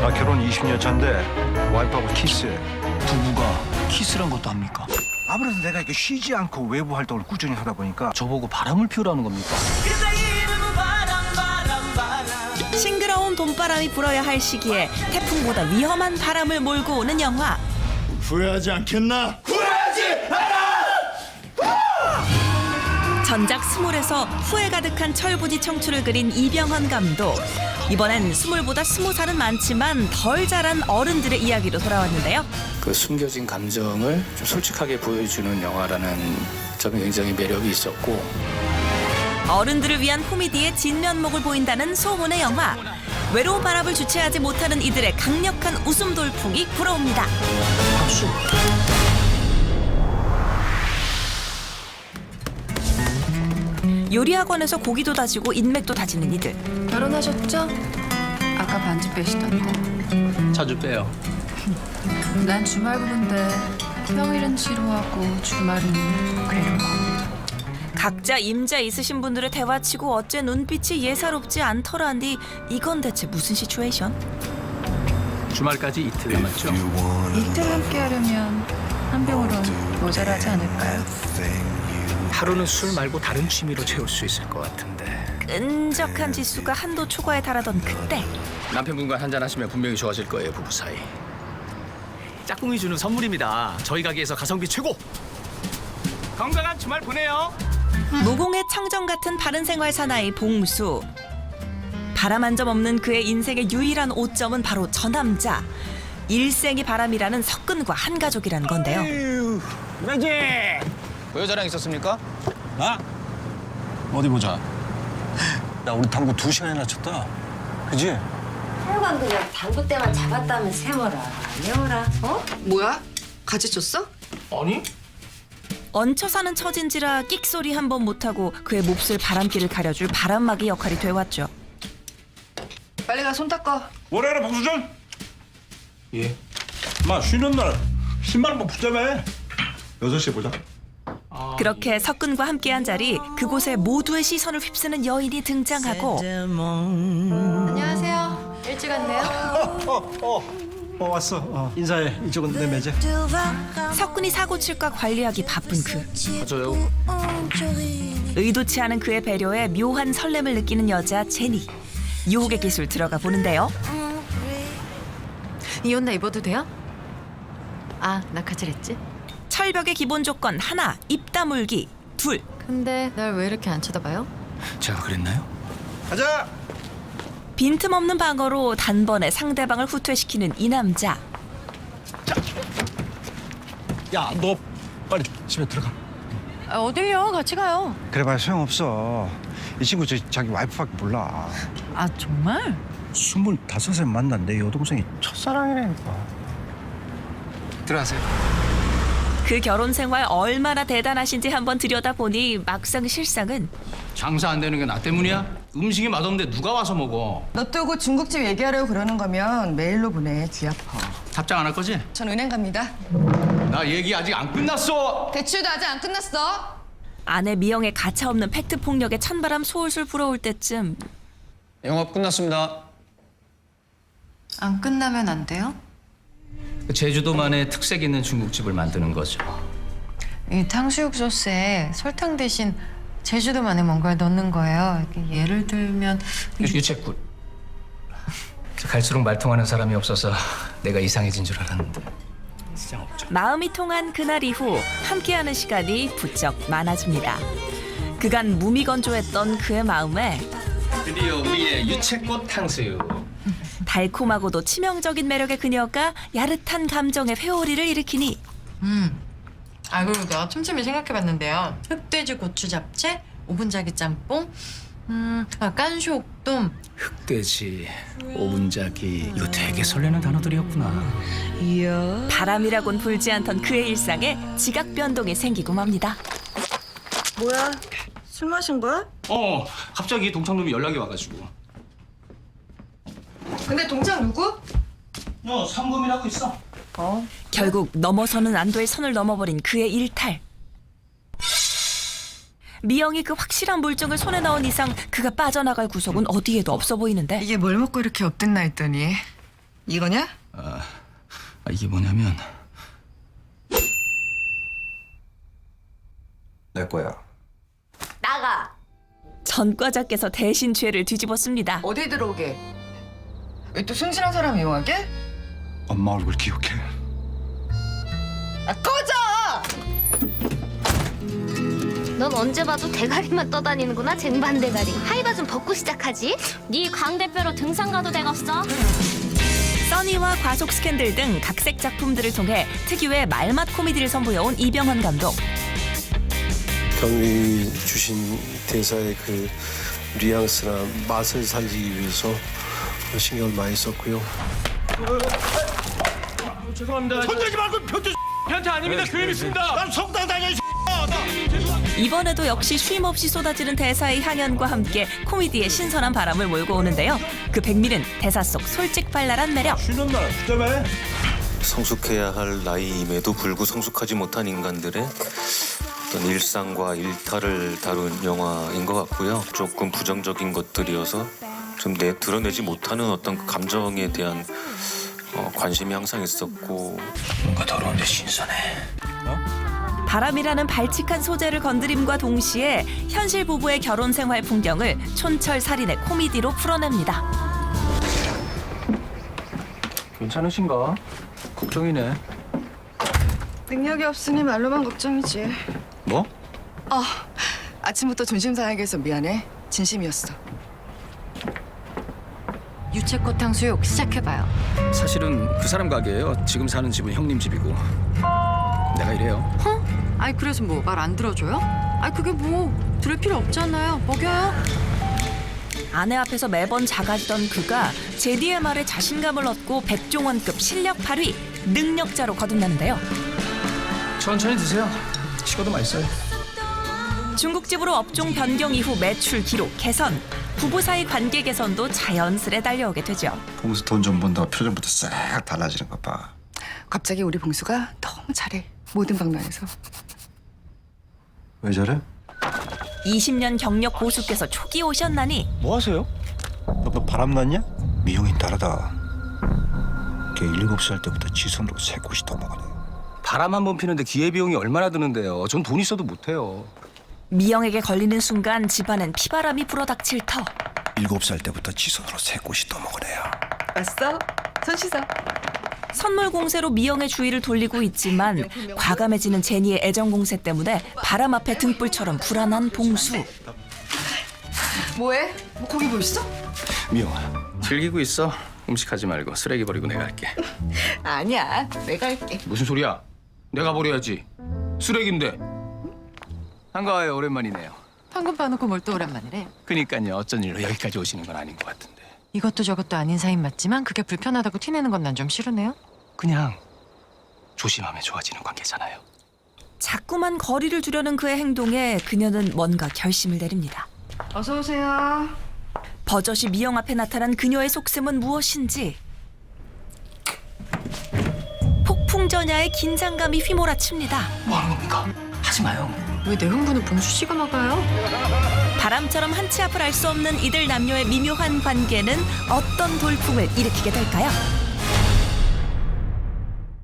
나 결혼 20년 차인데 와이프하고 키스해. 부부가 키스란 것도 합니까? 아무래도 내가 이거 쉬지 않고 외부 활동을 꾸준히 하다 보니까 저보고 바람을 피우라는 겁니까? 싱그러운 봄바람이 불어야 할 시기에 태풍보다 위험한 바람을 몰고 오는 영화. 후회하지 않겠나? 전작 스물에서 후회 가득한 철부지 청춘을 그린 이병헌 감독. 이번엔 스물보다 스무 살은 많지만 덜 자란 어른들의 이야기로 돌아왔는데요. 그 숨겨진 감정을 좀 솔직하게 보여주는 영화라는 점이 굉장히 매력이 있었고 어른들을 위한 코미디의 진면목을 보인다는 소문의 영화. 외로운 바람을 주체하지 못하는 이들의 강력한 웃음 돌풍이 불어옵니다. 요리학원에서 고기도 다지고 인맥도 다지는 이들. 결혼하셨죠? 아까 반지 빼시던데. 자주 빼요. 난 주말 부부인데 평일은 지루하고 주말은 괴로워. 각자 임자 있으신 분들의 대화치고 어째 눈빛이 예사롭지 않더라니 이건 대체 무슨 시츄에이션? 주말까지 이틀 남았죠. 이틀 함께 하려면 한 병으론 모자라지 않을까요? 하루는 술 말고 다른 취미로 채울 수 있을 것 같은데. 끈적한 지수가 한도 초과에 달하던 그때. 남편분과 한잔 하시면 분명히 좋아질 거예요 부부 사이. 짝꿍이 주는 선물입니다. 저희 가게에서 가성비 최고. 건강한 주말 보내요. 무공의 청정 같은 바른 생활 사나이 봉수. 바람 한 점 없는 그의 인생의 유일한 오점은 바로 저 남자. 일생이 바람이라는 석근과 한 가족이라는 건데요 고여자랑 있었습니까? 나? 어디 보자. 야, 우리 당구 두 시간이나 쳤다. 그지? 하여간 그냥 당구 때만 잡았다면 세워라 내워라 어? 뭐야? 같이 쳤어? 아니? 얹혀 사는 처진지라 끽 소리 한 번 못하고 그의 몹쓸 바람길을 가려줄 바람막이 역할이 돼왔죠 빨리 가 손 닦아. 뭐래라, 박수전? 예. 마, 쉬는 날 10만 원만 붙자며. 6시에 보자. 그렇게 석근과 함께한 자리 그곳에 모두의 시선을 휩쓰는 여인이 등장하고 안녕하세요. 일찍 왔네요. 어 왔어. 어, 인사해. 이쪽은 내 매제. 석근이 사고 칠까 관리하기 바쁜 그 저요. 의도치 않은 그의 배려에 묘한 설렘을 느끼는 여자 제니 유혹의 기술 들어가 보는데요 이 옷나 입어도 돼요? 아, 나 가지랬지? 철벽의 기본 조건 하나 입 다물기 둘 근데 날 왜 이렇게 안 쳐다봐요? 제가 그랬나요? 가자. 빈틈없는 방어로 단번에 상대방을 후퇴시키는 이 남자 야, 너 빨리 집에 들어가. 아, 어딜요? 같이 가요. 그래봐야 소용없어. 이 친구 저 자기 와이프밖에 몰라. 아, 정말? 스물다섯에 만난 내 여동생이 첫사랑이라니까. 들어가세요 그 결혼 생활 얼마나 대단하신지 한번 들여다보니 막상 실상은 장사 안 되는 게 나 때문이야? 음식이 맛없는데 누가 와서 먹어 너 뜨고 중국집 얘기하려고 그러는 거면 메일로 보내 귀 아파 답장 안 할 거지? 전 은행 갑니다 나 얘기 아직 안 끝났어 대출도 아직 안 끝났어 아내 미영의 가차없는 팩트 폭력에 찬바람 솔솔 불어올 때쯤 영업 끝났습니다 안 끝나면 안 돼요? 제주도만의 특색 있는 중국집을 만드는 거죠. 이 탕수육 소스에 설탕 대신 제주도만의 뭔가를 넣는 거예요. 예를 들면 유채꿀 갈수록 말통하는 사람이 없어서 내가 이상해진 줄 알았는데. 마음이 통한 그날 이후 함께하는 시간이 부쩍 많아집니다. 그간 무미건조했던 그의 마음에 드디어 우리의 유채꽃 탕수육 달콤하고도 치명적인 매력의 그녀가 야릇한 감정의 회오리를 일으키니 아 그리고 내가 틈틈이 생각해봤는데요. 흑돼지 고추 잡채, 오분자기 짬뽕, 음, 아, 깐쇼옥돔. 흑돼지 오분자기 이거 되게 설레는 단어들이었구나 바람이라곤 불지 않던 그의 일상에 지각 변동이 생기고 맙니다. 뭐야 술 마신 거야? 어, 갑자기 동창놈이 연락이 와가지고. 근데 동창 누구? 어, 상금이라고 있어. 결국 넘어서는 안도의 선을 넘어버린 그의 일탈. 미영이 그 확실한 물증을 손에 넣은 이상 그가 빠져나갈 구석은 어디에도 없어 보이는데 이게 뭘 먹고 이렇게 업됐나 했더니 이거냐? 아, 이게 뭐냐면 내 거야. 나가. 전과자께서 대신 죄를 뒤집었습니다. 어디 들어오게? 왜또 순진한 사람 이용하게? 엄마 얼굴 기억해. 아 꺼져! 넌 언제 봐도 대가리만 떠다니는구나 쟁반 대가리 하이바 좀 벗고 시작하지 네 광 대표로 등산 가도 되겠어 써니와 과속 스캔들 등 각색 작품들을 통해 특유의 말맛 코미디를 선보여온 이병헌 감독. 경리 주신 대사의 그 뉘앙스나 맛을 살리기 위해서 신경을 많이 썼고요. 손대지 말고 변태 변태 아닙니다. 교회 있습니다. 난 성당 다녀 이 이번에도 역시 쉼없이 쏟아지는 대사의 향연과 함께 코미디의 신선한 바람을 몰고 오는데요. 그 백미는 대사 속 솔직발랄한 매력. 쉬는 날 그다음에 성숙해야 할 나이임에도 불구 성숙하지 못한 인간들의 어떤 일상과 일탈을 다룬 영화인 것 같고요. 조금 부정적인 것들이어서 좀 내, 드러내지 못하는 어떤 그 감정에 대한 어, 관심이 항상 있었고 뭔가 더러운데 신선해. 바람이라는 발칙한 소재를 건드림과 동시에 현실 부부의 결혼 생활 풍경을 촌철살인의 코미디로 풀어냅니다. 괜찮으신가? 걱정이네. 능력이 없으니 말로만 걱정이지. 뭐? 어, 아침부터 존심 상하게 미안해. 진심이었어. 유채꽃 탕수육 시작해봐요. 사실은 그 사람 가게예요. 지금 사는 집은 형님 집이고. 내가 이래요. 아이 그래서 뭐 말 안 들어줘요? 아이 그게 뭐 들을 필요 없잖아요. 먹여요. 아내 앞에서 매번 작아지던 그가 제디의 말에 자신감을 얻고 백종원급 실력 발휘, 능력자로 거듭나는데요. 천천히 드세요. 식어도 맛있어요. 중국집으로 업종 변경 이후 매출 기록 개선, 부부 사이 관계 개선도 자연스레 달려오게 되죠. 봉수 돈 좀 번다고 표정부터 싹 달라지는 거 봐. 갑자기 우리 봉수가 너무 잘해. 모든 방면에서. 왜 저래? 20년 경력 고수께서 초기 오셨나니 뭐 하세요? 너, 너 바람 났냐? 미용이 다르다. 걔 일곱 살 때부터 지 손으로 세 곳이 더 먹어네. 바람 한 번 피는데 기회비용이 얼마나 드는데요? 전 돈 있어도 못해요. 미영에게 걸리는 순간 집안엔 피바람이 불어닥칠 터. 일곱 살 때부터 지 손으로 세 곳이 더 먹어내요. 왔어? 손 씻어. 선물 공세로 미영의 주의를 돌리고 있지만 과감해지는 제니의 애정 공세 때문에 바람 앞에 등불처럼 불안한 봉수. 뭐해? 뭐 거기 뭐 있어? 미영아. 즐기고 있어. 음식하지 말고 쓰레기 버리고 내가 할게. 아니야. 내가 할게. 무슨 소리야? 내가 버려야지. 쓰레기인데. 한가해요. 오랜만이네요. 방금 봐놓고 뭘 또 오랜만이래. 그니까요. 어쩐 일로 여기까지 오시는 건 아닌 것 같은데. 이것도 저것도 아닌 사인 맞지만 그게 불편하다고 티내는 건 난 좀 싫으네요. 그냥 조심하면 좋아지는 관계잖아요. 자꾸만 거리를 두려는 그의 행동에 그녀는 뭔가 결심을 내립니다. 어서 오세요. 버젓이 미영 앞에 나타난 그녀의 속셈은 무엇인지 폭풍 전야의 긴장감이 휘몰아칩니다. 뭐 하는 겁니까? 하지 마요. 왜 내 흥분을 봉수 씨가 막아요? 바람처럼 한치 앞을 알 수 없는 이들 남녀의 미묘한 관계는 어떤 돌풍을 일으키게 될까요?